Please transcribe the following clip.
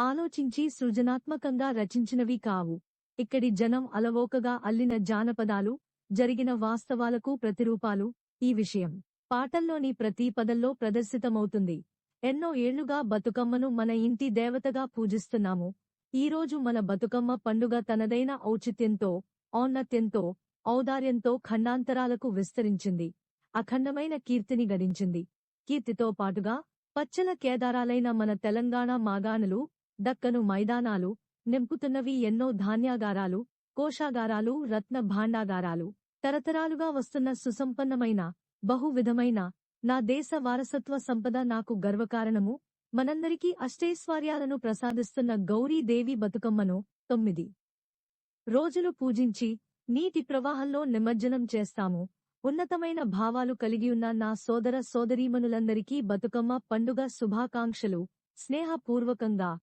ఆలోచించి సృజనాత్మకంగా రచించినవి కావు. ఇక్కడి జనం అలవోకగా అల్లిన జానపదాలు జరిగిన వాస్తవాలకు ప్రతిరూపాలు. ఈ విషయం పాటల్లోని ప్రతి పదంలో ప్రదర్శితమవుతుంది. ఎన్నో ఏళ్ళుగా బతుకమ్మను మన ఇంటి దేవతగా పూజిస్తున్నాము. ఈరోజు మన బతుకమ్మ పండుగ తనదైన ఔచిత్యంతో ఔన్నత్యంతో ఔదార్యంతో ఖండాంతరాలకు విస్తరించింది. అఖండమైన కీర్తిని గడించింది. కీర్తితో పాటుగా పచ్చల కేదారాలైన మన తెలంగాణ మాగాణులు దక్కను మైదానాలు నింపుతున్నవి ఎన్నో ధాన్యాగారాలు కోశాగారాలు రత్న భాండాగారాలు. తరతరాలుగా వస్తున్న సుసంపన్నమైన బహువిధమైన నా దేశ వారసత్వ సంపద నాకు గర్వకారణము. మనందరికీ అష్టైశ్వర్యాలను ప్రసాదిస్తున్న గౌరీదేవి బతుకమ్మను తొమ్మిది. రోజులు పూజించి నీటి ప్రవాహంలో నిమజ్జనం చేస్తాము. ఉన్నతమైన భావాలు కలిగియున్న నా సోదర సోదరీమణులందరికీ బతుకమ్మ పండుగ శుభాకాంక్షలు. స్నేహపూర్వకంగా